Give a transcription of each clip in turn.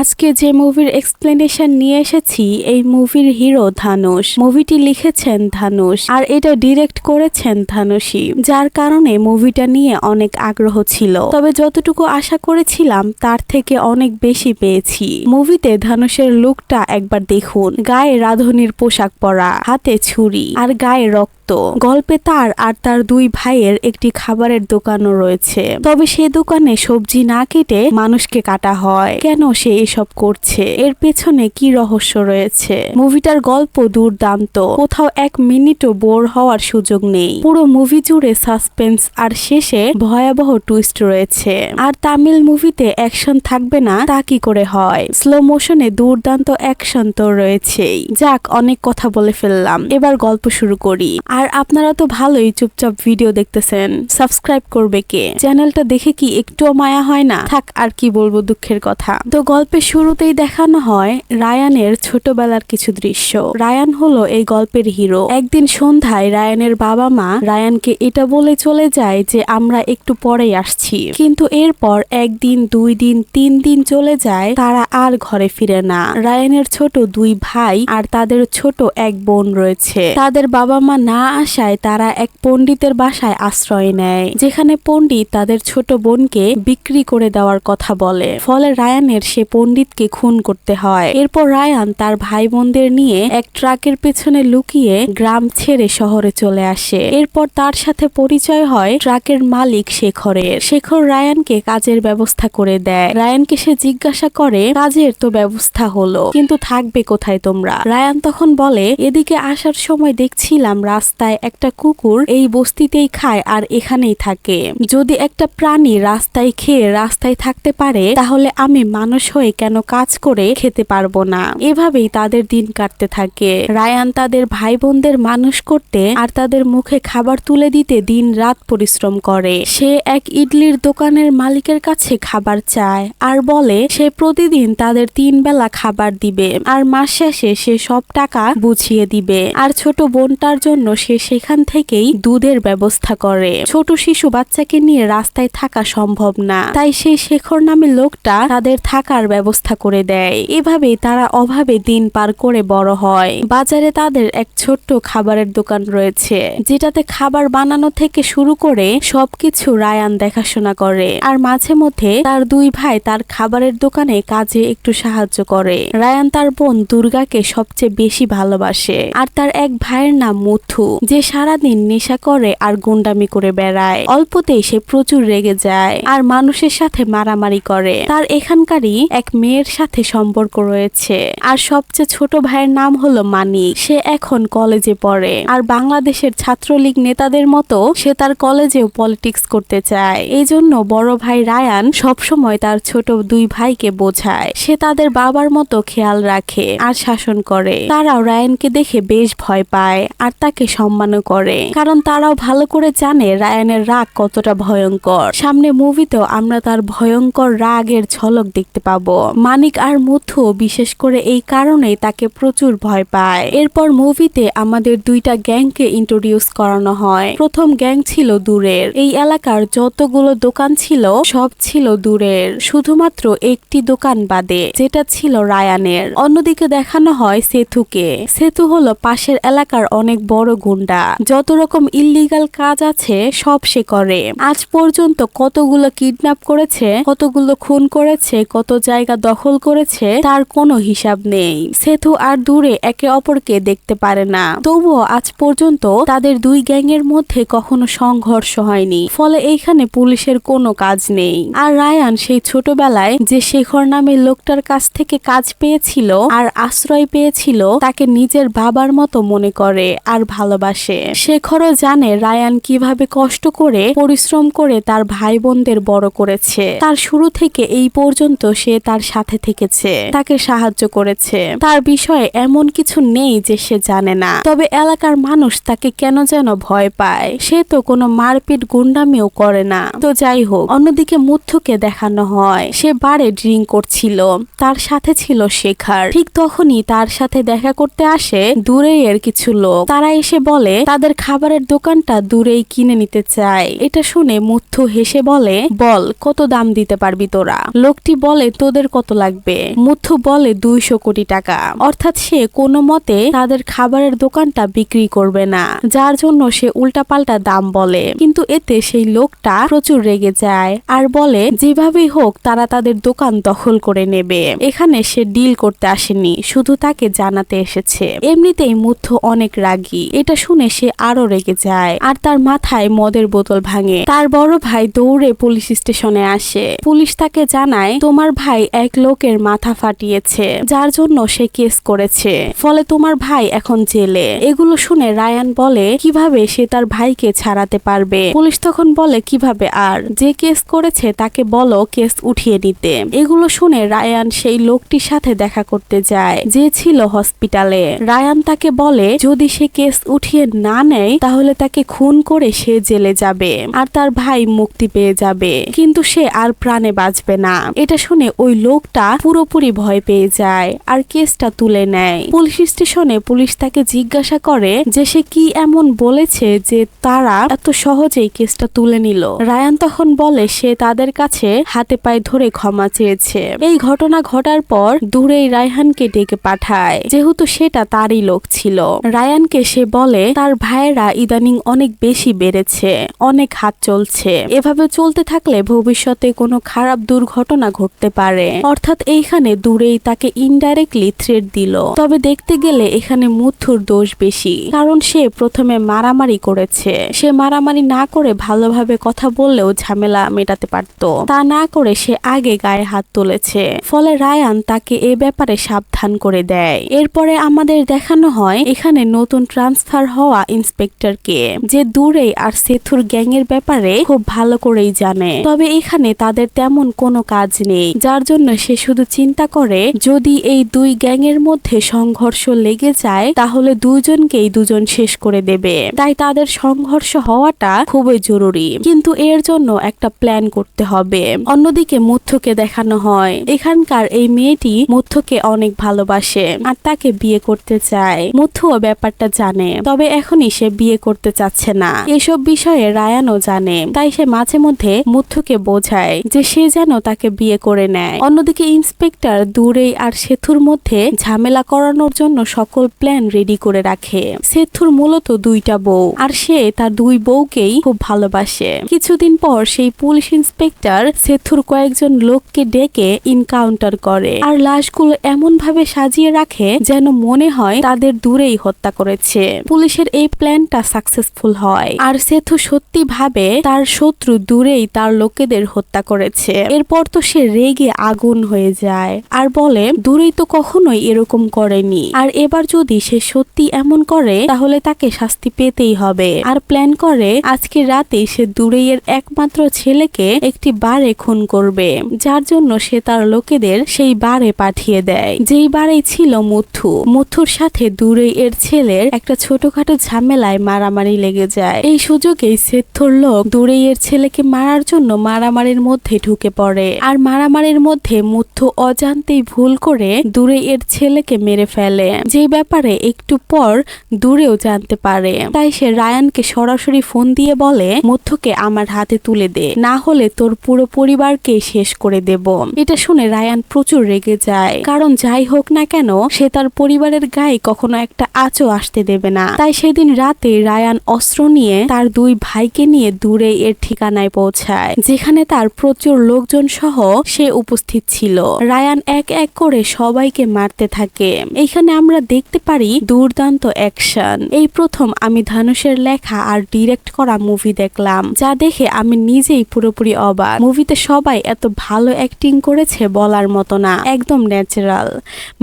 আজকে যে মুভির এক্সপ্লেনেশন নিয়ে এসেছি, এই মুভির হিরো ধানুষ মুভিটি লিখেছেন ধানুষ আর এটা ডিরেক্ট করেছেন ধানুষী যার কারণে মুভিটা নিয়ে অনেক আগ্রহ ছিল। তবে যতটুকু আশা করেছিলাম, তার থেকে অনেক বেশি পেয়েছি। মুভিতে ধানুষের লুকটা একবার দেখুন। গায়ে রাধুনির পোশাক পরা, হাতে ছুরি, আর গায়ে রক্ত গল্পে তার আর তার দুই ভাইয়ের একটি খাবারের দোকানও রয়েছে। তবে সে দোকানে সবজি না কেটে মানুষকে কাটা হয়। কেন সে এসব করছে? এর পেছনে কি রহস্য রয়েছে? মুভিটার গল্প দুর্দান্ত। কোথাও এক মিনিটও বোর হওয়ার সুযোগ নেই। পুরো মুভি জুড়ে সাসপেন্স আর শেষে ভয়াবহ টুইস্ট রয়েছে। আর তামিল মুভিতে অ্যাকশন থাকবে না, তা কি করে হয়? স্লো মোশনে দুর্দান্ত অ্যাকশন তো রয়েছেই। যাক, অনেক কথা বলে ফেললাম। এবার গল্প শুরু করি। আর আপনারা তো ভালোই চুপচাপ ভিডিও দেখতেছেন। সাবস্ক্রাইব করবে কে? চ্যানেলটা দেখে কি একটুও মায়া হয় না? থাক, আর কি বলব দুঃখের কথা। তো গল্পের শুরুতেই দেখানো হয় রায়ানের ছোটবেলার কিছু দৃশ্য। রায়ান হলো এই গল্পের হিরো একদিন সন্ধ্যায় রায়ানের বাবা মা রায়ানকে এটা বলে চলে যায় যে, আমরা একটু পরেই আসছি। কিন্তু এরপর একদিন, দুই দিন, তিন দিন চলে যায়, তারা আর ঘরে ফিরে না। রায়ানের ছোট দুই ভাই আর তাদের ছোট এক বোন রয়েছে। তাদের বাবা মা না আসায় তারা এক পণ্ডিতের বাসায় আশ্রয় নেয়, যেখানে পণ্ডিত তাদের ছোট বোনকে বিক্রি করে দেওয়ার কথা বলে। ফলে রায়ানের সে পণ্ডিতকে খুন করতে হয়। এরপর রায়ান তার ভাই বোনদের নিয়ে এক ট্রাকের পেছনে লুকিয়ে গ্রাম ছেড়ে শহরে চলে আসে। এরপর তার সাথে পরিচয় হয় ট্রাকের মালিক শেখরের। শেখর রায়ানকে কাজের ব্যবস্থা করে দেয়। রায়ানকে সে জিজ্ঞাসা করে, কাজের তো ব্যবস্থা হলো, কিন্তু থাকবে কোথায় তোমরা? রায়ান তখন বলে, এদিকে আসার সময় দেখছিলাম রাস্তায় একটা কুকুর এই বস্তিতেই খায় আর এখানেই থাকে। যদি একটা প্রাণী রাস্তায় খেয়ে রাস্তায় থাকতে পারে, তাহলে আমি মানুষ হয়ে কেন কাজ করে খেতে পারব না? এভাবেই তাদের দিন কাটতে থাকে। রায়ান তাদের ভাই বোনদের মানুষ করতে আর তাদের মুখে খাবার তুলে দিতে দিন রাত পরিশ্রম করে। সে এক ইডলির দোকানের মালিকের কাছে খাবার চায় আর বলে, সে প্রতিদিন তাদের তিন বেলা খাবার দিবে আর মাস শেষে সে সব টাকা বুঝিয়ে দিবে। আর ছোট বোনটার জন্য সে সেখান থেকেই দুধের ব্যবস্থা করে। ছোট শিশু বাচ্চাকে নিয়ে রাস্তায় থাকা সম্ভব না। তাই সেই শেখর নামে লোকটা তাদের থাকার ব্যবস্থা করে দেয়। এভাবেই তারা অভাবে দিন পার করে বড় হয়। বাজারে তাদের এক ছোট্ট খাবারের দোকান রয়েছে, যেটাতে খাবার বানানো থেকে শুরু করে সবকিছু রায়ান দেখাশোনা করে। আর মাঝে মধ্যে তার দুই ভাই তার খাবারের দোকানে কাজে একটু সাহায্য করে। রায়ান তার বোন দুর্গাকে সবচেয়ে বেশি ভালোবাসে। আর তার এক ভাইয়ের নাম মুথু। যে সারাদিন নেশা করে আর গুন্ডামি করে বেড়ায়। অল্পতেই সে প্রচুর রেগে যায় আর মানুষের সাথে মারামারি করে। তার এখানকারই এক মেয়ের সাথে সম্পর্ক রয়েছে। আর সবচেয়ে ছোট ভাইয়ের নাম হলো মানিক। সে এখন কলেজে পড়ে। আর বাংলাদেশের ছাত্রলীগ নেতাদের মতো সে তার কলেজেও পলিটিক্স করতে চায়। এই জন্য বড় ভাই রায়ান সবসময় তার ছোট দুই ভাইকে বোঝায়। সে তাদের বাবার মতো খেয়াল রাখে আর শাসন করে। তারাও রায়ানকে দেখে বেশ ভয় পায়। আর তাকে সম্মানও করে। কারণ তারাও ভালো করে জানে রায়ানের রাগ কতটা ভয়ঙ্কর। সামনে মুভিতেও আমরা তার ভয়ঙ্কর রাগের ঝলক দেখতে পাবো। মানিক আর মুথু বিশেষ করে এই কারণেই তাকে প্রচুর ভয় পায়। এরপর মুভিতে আমাদের দুইটা গ্যাংকে ইন্ট্রোডিউস করানো হয়। প্রথম গ্যাং ছিল দূরের। এই এলাকার যতগুলো দোকান ছিল, সব ছিল দূরের। শুধুমাত্র একটি দোকান বাদে, যেটা ছিল রায়ানের। অন্যদিকে দেখানো হয় সেতুকে। সেতু হলো পাশের এলাকার অনেক বড় গুন্ডা। যত রকম ইল্লিগাল কাজ আছে, সব সে করে। আজ পর্যন্ত কতগুলো কিডন্যাপ করেছে, কতগুলো খুন করেছে, কত জায়গা দখল করেছে, তার কোনো হিসাব নেই। সেতু আর দূরে একে অপরকে দেখতে পারে না। তবুও আজ পর্যন্ত তাদের দুই গ্যাংয়ের মধ্যে কখনো সংঘর্ষ হয়নি। ফলে এইখানে পুলিশের কোনো কাজ নেই। আর রায়ান সেই ছোটবেলায় যে শেখর নামে লোকটার কাছ থেকে কাজ পেয়েছিল আর আশ্রয় পেয়েছিল, তাকে নিজের বাবার মতো মনে করে। আর ভালোবাসে। শেখরও জানে রায়ান কীভাবে কষ্ট করে, পরিশ্রম করে তার ভাই বোনদের বড় করেছে। তার শুরু থেকে এই পর্যন্ত সে তার সাথে থেকেছে, তাকে সাহায্য করেছে। তার বিষয়ে এমন কিছু নেই যে সে জানে না। তবে এলাকার মানুষ তাকে কেন যেন ভয় পায়? সে তো কোনো মারপিট, গুন্ডামিও করে না। তো যাই হোক, অন্যদিকে মুথুকে দেখানো হয়। সে বারে ড্রিঙ্ক করছিল। তার সাথে ছিল শেখার। ঠিক তখনই তার সাথে দেখা করতে আসে দূরে এর কিছু লোক। তারা এসে বলে, তাদের খাবারের দোকানটা দূরেই কিনে নিতে চায়। এটা শুনে মুথু হেসে বলে, বল, কত দাম দিতে পারবি তোরা? লোকটি বলে, তোদের কত লাগবে? মুথু বলে, দুইশো কোটি টাকা। অর্থাৎ সে কোনো মতে তাদের খাবারের দোকানটা বিক্রি করবে না, যার জন্য সে উল্টাপাল্টা দাম বলে। কিন্তু এতে সেই লোকটা প্রচুর রেগে যায় আর বলে, যেভাবেই হোক, তারা তাদের দোকান দখল করে নেবে। এখানে সে ডিল করতে আসেনি, শুধু তাকে জানাতে এসেছে। এমনিতেই মুথু অনেক রাগী। এটা শুনে সে আরও রেগে যায় আর তার মাথায় মদের বোতল ভাঙে। তার বড় ভাই দৌড়ে পুলিশ স্টেশনে আসে। পুলিশ তাকে জানায়, তোমার ভাই এক লোকের মাথা ফাটিয়েছে, যার জন্য সে কেস করেছে। ফলে তোমার ভাই এখন জেলে। এগুলো শুনে রায়ান বলে, কীভাবে সে তার ভাইকে ছাড়াতে পারবে? পুলিশ তখন বলে, কীভাবে আর? যে কেস করেছে তাকে বলো কেস উঠিয়ে নিতে। এগুলো শুনে রায়ান সেই লোকটির সাথে দেখা করতে যায়, যে ছিল হসপিটালে। রায়ান তাকে বলে, যদি সে কেস উঠিয়ে না নেয়, তাহলে তাকে খুন করে সে জেলে যাবে আর তার ভাই মুক্তি পেয়ে যাবে। কিন্তু সে আর প্রাণে বাঁচবে না। এটা শুনে ওই লোকটা পুরোপুরি ভয় পেয়ে যায় আর কেসটা তুলে নেয়। পুলিশ স্টেশনে পুলিশ তাকে জিজ্ঞাসা করে যে সে কি এমন বলেছে যে তারা এত সহজেই কেসটা তুলে নিল। রায়ান তখন বলে, সে তাদের কাছে হাতে পায়ে ধরে ক্ষমা চেয়েছে। এই ঘটনা ঘটার পর দূরেই রায়হানকে ডেকে পাঠায়। যেহেতু সেটা তারই লোক ছিল। রায়ানকে সে বলে তার ভাইয়েরা ইদানিং অনেক বেশি বেড়েছে, অনেক হাত চলছে। এভাবে চলতে থাকলে ভবিষ্যতে কোনো খারাপ দুর্ঘটনা ঘটতে পারে। অর্থাৎ এইখানে দূরেই তাকে ইনডাইরেক্টলি থ্রেট দিল। তবে দেখতে গেলে এখানে মুথুর দোষ বেশি, কারণ সে প্রথমে মারামারি করেছে। সে মারামারি না করে ভালোভাবে কথা বললেও ঝামেলা মেটাতে পারত। তা না করে সে আগে গায়ে হাত তুলেছে। ফলে রায়ান তাকে এ ব্যাপারে সাবধান করে দেয়। এরপরে আমাদের দেখানো হয়, এখানে নতুন ট্রান্সফার হওয়া ইন্সপেক্টরকে, যে দূরেই আর সেথুর গ্যাংয়ের ব্যাপারে খুব ভালো করেই জানে। তবে এখানে তাদের তেমন কোনো কাজ নেই। যার জন্য সে শুধু চিন্তা করে, যদি এই দুই গ্যাংয়ের মধ্যে সংঘর্ষ লেগে যায়, তাহলে দুজনকেই দুজন শেষ করে দেবে। তাই তাদের সংঘর্ষ হওয়াটা খুবই জরুরি। কিন্তু এর জন্য একটা প্ল্যান করতে হবে। অন্যদিকে মুথ্যকে দেখানো হয়। এখানকার এই মেয়েটি মুথ্যকে অনেক ভালোবাসে আর তাকে বিয়ে করতে চায়। মুথ্যও ব্যাপারটা জানে। তবে এখনই সে বিয়ে করতে চাচ্ছে না। এসব বিষয়ে রায়ানও জানে, তাই সে মাঝে মধ্যে মুথ্যকে বোঝায় যে সে যেন তাকে বিয়ে করে নেয়। অন্যদিকে ইন্সপেক্টর দূরেই আর সেথুর মধ্যে ঝামেলা করানোর জন্য সকল প্ল্যান রেডি করে রাখে। সেথুর মূলত দুইটা বউ, আর সে তার দুই বউকেই খুব ভালোবাসে। কিছুদিন পর সেই পুলিশ ইন্সপেক্টর সেথুর কয়েকজন লোককে ডেকে ইনকাউন্টার করে, আর লাশগুলো এমন ভাবে সাজিয়ে রাখে যেন মনে হয় তাদের দূরেই হত্যা করেছে। পুলিশের এই প্ল্যানটা সাকসেসফুল হয়। আর সেথু সত্যি ভাবে তার শত্রু দূরেই তার লোকেদের হত্যা করেছে। এরপর তো সে রেগে আগুন হয়ে যায়। আর বলে, দূরেই তো কখনোই এরকম করেনি। আর এবার যদি সে সত্যি এমন করে, তাহলে তাকে শাস্তি পেতেই হবে। আর প্ল্যান করে, আজকে রাতে সে দূরেইয়ের একমাত্র ছেলেকে একটি বারে খুন করবে। যার জন্য সে তার লোকেদের সেই বারে পাঠিয়ে দেয়। যেই বারেই ছিল মুথু। মুথুর সাথে দূরেই এর ছেলের একটা ছোটখাটো ঝামেলায় মারামারি লেগে যায়। এই সুযোগেই সেথর লোক দূরেই এর ছেলেকে মারার জন্য মারামারির মধ্যে ঢুকে পড়ে। আর মারামারির মধ্যে মুথু অজান্তেই ভুল করে দূরে এর ছেলেকে মেরে ফেলে। যে ব্যাপারে একটু পর দূরেও জানতে পারে। তাই সে রায়ানকে সরাসরি ফোন দিয়ে বলে মুথুকে আমার হাতে তুলে দে। না হলে তোর পুরো পরিবারকে শেষ করে দেব। এটা শুনে রায়ান প্রচুর রেগে যায়। কারণ যাই হোক না কেন, সে তার পরিবারের গায়ে কখনো একটা আঁচও আসতে দেবে না। তাই সেদিন রাতে রায়ান অস্ত্র নিয়ে তার দুই ভাইকে নিয়ে দূরে এর ঠিকানায় পৌঁছায়, যেখানে তার প্রচুর লোকজন সহ সে উপস্থিত ছিল। রায়ান এক এক করে সবাইকে মারতে থাকে। এখানে আমরা দেখতে পারি দুর্দান্ত অ্যাকশন। এই প্রথম আমি ধানুষের লেখা আর ডিরেক্ট করা মুভি দেখলাম, যা দেখে আমি নিজেই পুরোপুরি অবাক। মুভিতে সবাই এত ভালো অ্যাক্টিং করেছে বলার মতো না, একদম ন্যাচারাল।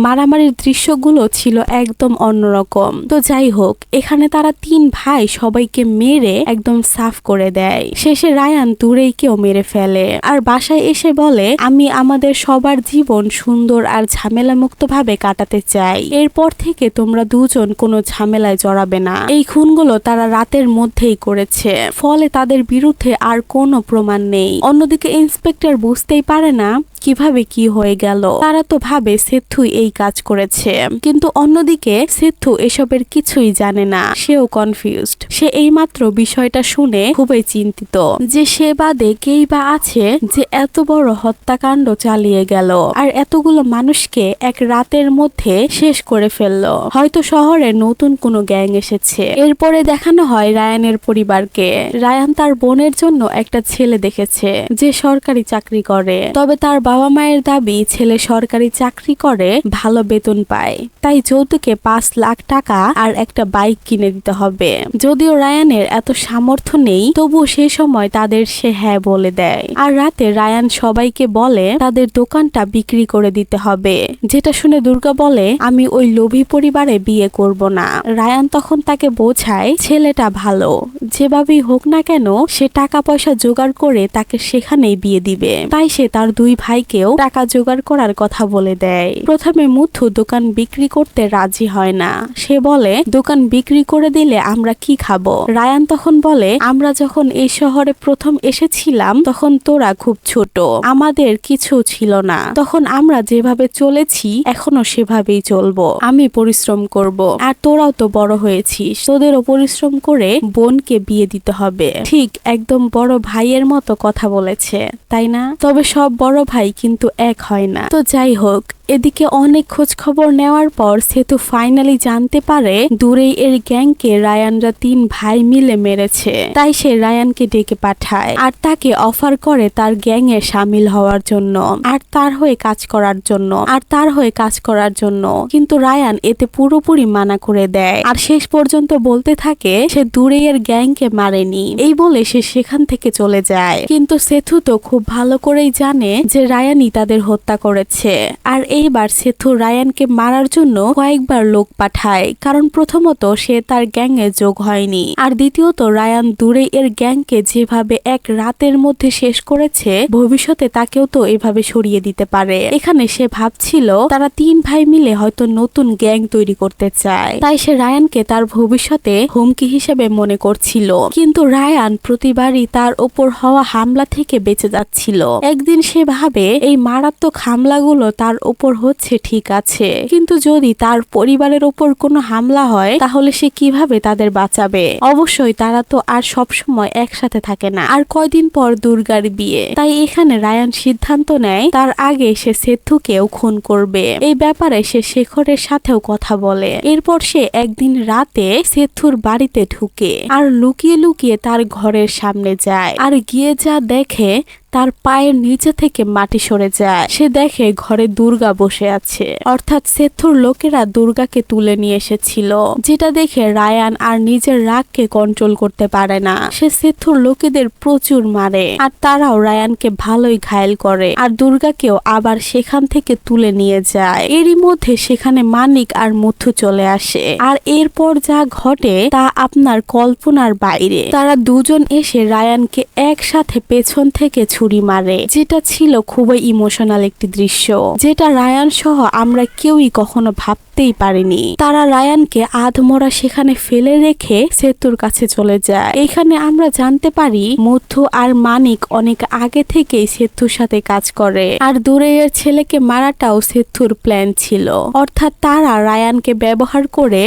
মারামারির দৃশ্যগুলো ছিল একদম অন্যরকম। তো যাই হোক এখানে তারা তিন ভাই সবাইকে মেরে একদম সাফ করে দেয়। শেষে রায়ান দূরেই কেউ মেরে ফেলে। আর বাসায় এসে বলে, আমি আমাদের সবার জীবন সুন্দর আর ঝামেলা মুক্ত ভাবে কাটাতে চাই। এরপর থেকে তোমরা দুজন কোনো ঝামেলায় জড়াবে না। এই খুনগুলো তারা রাতের মধ্যেই করেছে। ফলে তাদের বিরুদ্ধে আর কোনো প্রমাণ নেই। অন্যদিকে ইন্সপেক্টর বুঝতেই পারে না কীভাবে কি হয়ে গেল? তারা তো ভাবে সেথুই এই কাজ করেছে। কিন্তু অন্যদিকে সেথু এসবের কিছুই জানে না। সেও কনফিউজড সে এইমাত্র বিষয়টা শুনে খুবই চিন্তিত যে সে বাদে কেই বা আছে যে এত বড় হত্যাকাণ্ড চালিয়ে গেল আর এতগুলো মানুষকে এক রাতের মধ্যে শেষ করে ফেলল। হয়তো শহরে নতুন কোনো গ্যাং এসেছে। এরপরে দেখানো হয় রায়ানের পরিবারকে। রায়ান তার বোনের জন্য একটা ছেলে দেখেছে যে সরকারি চাকরি করে। তবে তার বাবা মায়ের দাবি, ছেলে সরকারি চাকরি করে, ভালো বেতন পায়। তাই যৌতুকে পাঁচ লাখ টাকা আর একটা বাইক কিনে দিতে হবে। যদিও রায়ানের এত সামর্থ্য নেই তবু সে সময় তাদের সে হ্যাঁ বলে দেয়। আর রাতে রায়ান সবাইকে বলে, তাদের দোকানটা বিক্রি করে দিতে হবে। যেটা শুনে দুর্গা বলে, আমি ওই লোভী পরিবারে বিয়ে করব না। রায়ান তখন তাকে বোঝায়, ছেলেটা ভালো। যেভাবেই হোক না কেন, সে টাকা পয়সা জোগাড় করে তাকে সেখানেই বিয়ে দিবে। তাই সে তার দুই ভাইকেও টাকা জোগাড় করার কথা বলে দেয়। প্রথমে মুথু দোকান বিক্রি করতে রাজি হয় না। সে বলে, দোকান বিক্রি করে দিলে আমরা কি খাব? রায়ান তখন বলে, আমরা যখন এই শহরে প্রথম এসেছিলাম, তখন তোরা খুব ছোট। আমাদের কিছু ছিল না। তখন আমরা যেভাবে চলেছি, এখনও সেভাবেই চলবো। আমি পরিশ্রম করব। আর তোরাও তো বড় হয়েছিস। তোদেরও পরিশ্রম করে বোনকে বিয়ে দিতে হবে। ঠিক একদম বড় ভাইয়ের মতো কথা বলেছে, তাই না? তবে সব বড় ভাই কিন্তু এক হয় না। তো যাই হোক এদিকে অনেক খোঁজ খবর নেওয়ার পর সেতু ফাইনালি জানতে পারে দূরেই এর গ্যাংকে রায়ানরা তিন ভাই মিলে মেরেছে। তাই সে রায়ানকে ডেকে পাঠায় আর তাকে অফার করে তার গ্যাংয়ে সামিল হওয়ার জন্য আর তার হয়ে কাজ করার জন্য, আর তার হয়ে কাজ করার জন্য। কিন্তু রায়ান এতে পুরোপুরি মানা করে দেয় আর শেষ পর্যন্ত বলতে থাকে, সে দূরে এর গ্যাংকে মারেনি। এই বলে সে সেখান থেকে চলে যায়। কিন্তু সেথু তো খুব ভালো করেই জানে যে রায়ানই তাদের হত্যা করেছে। আর এইবার সেথু রায়ানকে মারার জন্য কয়েকবার লোক পাঠায়, কারণ প্রথমত সে তার গ্যাংয়ে যোগ হয়নি। আর দ্বিতীয়ত, রায়ান দূরে এর গ্যাংকে যেভাবে এক রাতের মধ্যে শেষ করেছে, ভবিষ্যতে তাকেও তো এভাবে সরিয়ে দিতে পারে। এখানে সে ভাবছিল, তারা তিন ভাই মিলে হয়তো নতুন গ্যাং তৈরি করতে চায়। তাই সে রায়ানকে তার ভবিষ্যতে হুমকি হিসেবে মনে করছিল। কিন্তু রায়ান প্রতিবারই তার ওপর হওয়া হামলা থেকে বেঁচে যাচ্ছিল। একদিন সে ভাবে, এই মারাত্মক হামলাগুলো তার ওপর হচ্ছে ঠিক আছে। কিন্তু যদি তার পরিবারের ওপর কোনো হামলা হয়, তাহলে সে কীভাবে তাদের বাঁচাবে? অবশ্যই তারা তো আর সব সময় একসাথে থাকে না। আর কয়দিন পর দুর্গার বিয়ে। তাই এখানে রায়ান সিদ্ধান্ত নেয়, তার আগে সে সেথুকেও খুন করবে। এই ব্যাপারে সে শেখরের সাথেও কথা বলে। এরপর সে একদিন রাতে সেথুর বাড়িতে ঢুকে। আর লুকিয়ে লুকিয়ে তার ঘরের সামনে যায়। আর গিয়ে যা দেখে তার পায়ের নিচে থেকে মাটি সরে যায়। সে দেখে ঘরে দুর্গা বসে আছে। অর্থাৎ সেথুর লোকেরা দুর্গাকে তুলে নিয়ে এসেছিল, যেটা দেখে রায়ান আর নিজের রাগকে কন্ট্রোল করতে পারে না। সে সেথুর লোকেদের প্রচুর মারে, আর তারাও রায়ানকে ভালোই ঘায়েল করে, আর দুর্গাকেও আবার সেখান থেকে তুলে নিয়ে যায়। এরই মধ্যে সেখানে মানিক আর মুথু চলে আসে, আর এরপর যা ঘটে তা আপনার কল্পনার বাইরে। তারা দুজন এসে রায়ানকে একসাথে পেছন থেকে ছুরি মারে যেটা ছিল খুবই ইমোশনাল একটি দৃশ্য যেটা রায়ান সহ আমরা কেউই কখনো ভাবতেই পারিনি। তারা রায়ানকে আধমরা সেখানে ফেলে রেখে সেতুর কাছে চলে যায়। এখানে আমরা জানতে পারি, মধ্যু আর মানিক অনেক আগে থেকেই সেতুর সাথে কাজ করে। আর দূরে এর ছেলেকে মারাটাও সেতুর প্ল্যান ছিল। অর্থাৎ তারা রায়ানকে ব্যবহার করে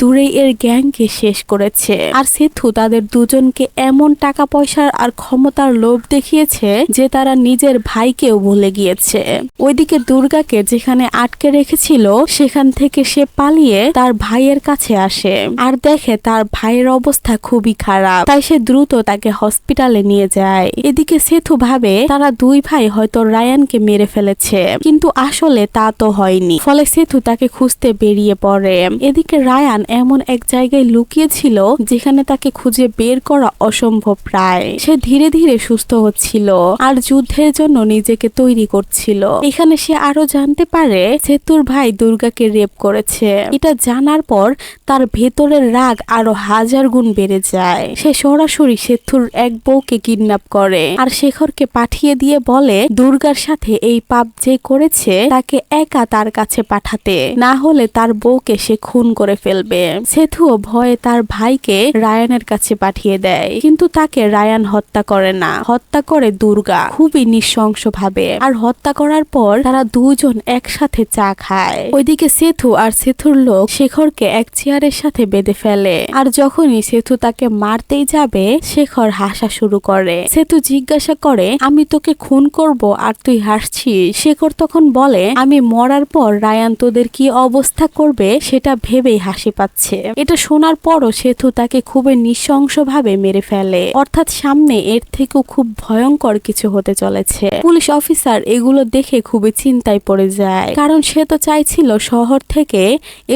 দূরে এর গ্যাংকে শেষ করেছে। আর সেতু তাদের দুজনকে এমন টাকা পয়সার আর ক্ষমতার লোভ দেখিয়েছে যে তারা নিজের ভাইকেও ভুলে গিয়েছে। ওইদিকে দুর্গাকে যেখানে আটকে রেখেছিল, সেখান থেকে সে পালিয়ে তার ভাইয়ের কাছে আসে আর দেখে তার ভাইয়ের অবস্থা খুবই খারাপ। তাই সে দ্রুত তাকে হসপিটালে নিয়ে যায়। এদিকে সেতু ভাবে তারা দুই ভাই হয়তো রায়ানকে মেরে ফেলেছে, কিন্তু আসলে তা তো হয়নি। ফলে সেতু তাকে খুঁজতে বেরিয়ে পড়ে। এদিকে রায়ান এমন এক জায়গায় লুকিয়েছিল যেখানে তাকে খুঁজে বের করা অসম্ভব প্রায়। সে ধীরে ধীরে সুস্থ হচ্ছিল আর যুদ্ধের জন্য নিজেকে তৈরি করছিল। এখানে সে আরও জানতে পারে সেতুর ভাই দুর্গাকে রেপ করেছে। এটা জানার পর তার ভেতরের রাগ আরও হাজার গুণ বেড়ে যায়। সে সরাসরি সেথুর এক বউকে কিডন্যাপ করে আর শেখরকে পাঠিয়ে দিয়ে বলে, দুর্গার সাথে এই পাপ যে করেছে তাকে একা তার কাছে পাঠাতে। না হলে তার বউকে সে খুন করে ফেলবে। সেথুও ভয়ে তার ভাইকে রায়ানের কাছে পাঠিয়ে দেয়। কিন্তু তাকে রায়ান হত্যা করে না। হত্যা করে দুর্গা, খুবই নৃশংস ভাবে আর হত্যা করার পর তারা দুজন একসাথে চা খায়। ওইদিকে সেথু আর সেথুর লোক শেখরকে এক চেয়ারের সাথে বেঁধে ফেলে। আর যখনই সেথু তাকে মারতেই যাবে, শেখর হাসা শুরু করে। সেতু জিজ্ঞাসা করে, আমি তোকে খুন করব আর তুই হাসছিস? শেখর তখন বলে, আমি মরার পর রায়ান তোদের কি অবস্থা করবে সেটা ভেবেই হাসি পাচ্ছে। এটা শোনার পরও সেতু তাকে খুবই নৃশংসভাবে মেরে ফেলে। অর্থাৎ সামনে এর থেকেও খুব ভয়ঙ্কর কিছু হতে চলেছে। পুলিশ অফিসার এগুলো দেখে খুবই চিন্তায় পড়ে যায়। কারণ সে তো চাইছিল শহর থেকে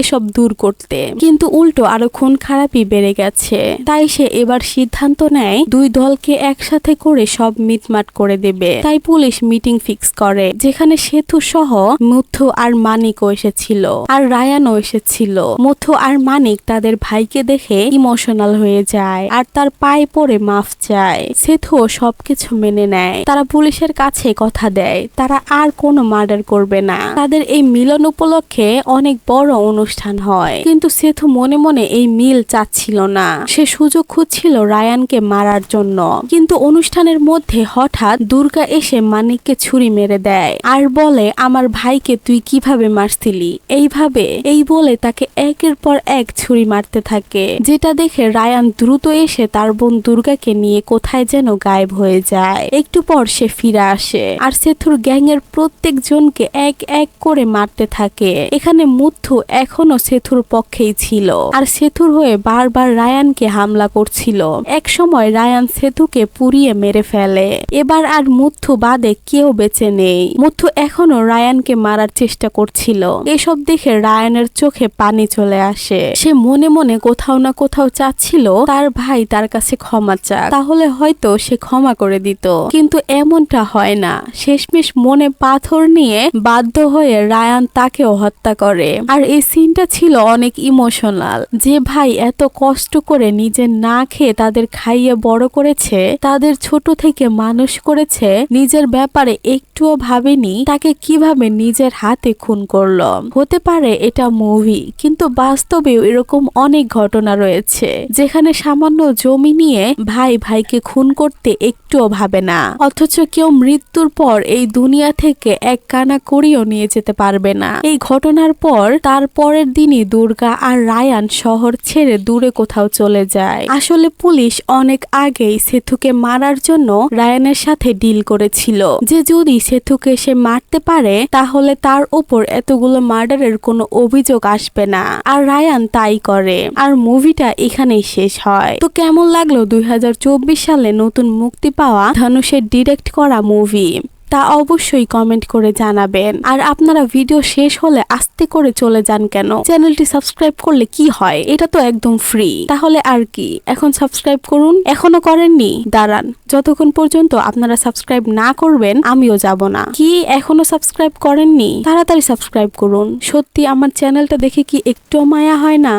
এসব দূর করতে। কিন্তু উল্টো আরও খুন খারাপই বেড়ে গেছে। তাই সে এবার সিদ্ধান্ত নেয়, দুই দলকে একসাথে করে সব মিটমাট করে দেবে। তাই পুলিশ মিটিং ফিক্স করে, যেখানে সেতু সহ মুথু আর মানিকও এসেছিল, আর রায়ানও এসেছিল। মুথু আর মানিক তাদের ভাইকে দেখে ইমোশনাল হয়ে যায়, আর তার পায়ে পড়ে মাফ চায়। সেথুও সবকিছু মেনে নেয়। তারা পুলিশের কাছে কথা দেয়, তারা আর কোনো মার্ডার করবে না। তাদের এই মিলন উপলক্ষে অনেক বড় অনুষ্ঠান হয়। কিন্তু সেথু মনে মনে এই মিল চাচ্ছিল না। সে সুযোগ খুঁজছিল রায়ানকে মারার জন্য। কিন্তু অনুষ্ঠানের মধ্যে হঠাৎ দুর্গা এসে মানিককে ছুরি মেরে দেয়। আর বলে, আমার ভাইকে তুই কীভাবে মারছিলি? এইভাবে, এই বলে তাকে একের পর এক ছুরি মারতে থাকে। যেটা দেখে রায়ান দ্রুত এসে তার বোন দুর্গাকে নিয়ে কোথায় যেন গায়েব হয়ে যায়। একটু পর সে ফিরে আসে। আর সেথুর গ্যাং এর প্রত্যেক জনকে এক এক করে মারতে থাকে। এখানে মুথু এখনও সেথুর পক্ষেই ছিল। আর সেথুর হয়ে বারবার রায়ানকে হামলা করছিল। এক সময় রায়ান সেতুকে পুড়িয়ে মেরে ফেলে। এবার আর মুথু বাদে কেউ বেঁচে নেই। মুথু এখনও রায়ানকে মারার চেষ্টা করছিল। এসব দেখে রায়ানের চোখে পানি চলে আসে। সে মনে মনে কোথাও না কোথাও চাচ্ছিল, তার ভাই তার কাছে ক্ষমা চাক। তাহলে হয়তো সে ক্ষমা করে দিত। কিন্তু এমনটা হয় না। শেষমেশ মনে পাথর নিয়ে বাধ্য হয়ে রায়ান তাকেও হত্যা করে। আর এই সিনটা ছিল অনেক ইমোশনাল যে ভাই এত কষ্ট করে নিজে না খেয়ে তাদের খাইয়ে বড় করেছে, তাদের ছোট থেকে মানুষ করেছে, নিজের ব্যাপারে একটুও ভাবেনি, তাকে কীভাবে নিজের হাতে খুন করল। হতে পারে এটা মুভি কিন্তু বাস্তবেও এরকম অনেক ঘটনা রয়েছে, যেখানে সামান্য জমি নিয়ে ভাই ভাইকে খুন করতে একটুও ভাবে না। অথচ কেউ মৃত্যুর পর এই দুনিয়া থেকে এক কানা করিও নিয়ে যেতে পারবে না। এই ঘটনার পর তার পরের দিনই দুর্গা আর রায়ান শহর ছেড়ে দূরে কোথাও চলে যায়। আসলে পুলিশ অনেক আগেই সেতুকে মারার জন্য রায়ানের সাথে ডিল করেছিল। যে যদি সেতুকে সে মারতে পারে, তাহলে তার উপর এতগুলো মার্ডারের কোনো অভিযোগ আসবে না। আর রায়ান তাই করে। আর মুভিটা এখানেই শেষ হয়। তো কেমন লাগল দুই হাজার চব্বিশ সালে নতুন মুক্তি পাওয়া ধনুষের ডিরেক্ট করা মুভি? তা অবশ্যই কমেন্ট করে জানাবেন। আর আপনারা ভিডিও শেষ হলে আস্তে করে চলে যান কেন? চ্যানেলটি সাবস্ক্রাইব করলে কি হয়? এটা তো একদম ফ্রি তাহলে আর কি? এখন সাবস্ক্রাইব করুন। এখনও করেননি? দাঁড়ান। যতক্ষণ পর্যন্ত আপনারা সাবস্ক্রাইব না করবেন, আমিও যাব না। কি এখনও সাবস্ক্রাইব করেননি? তাড়াতাড়ি সাবস্ক্রাইব করুন। সত্যি আমার চ্যানেলটা দেখে কি একটু মায়া হয় না?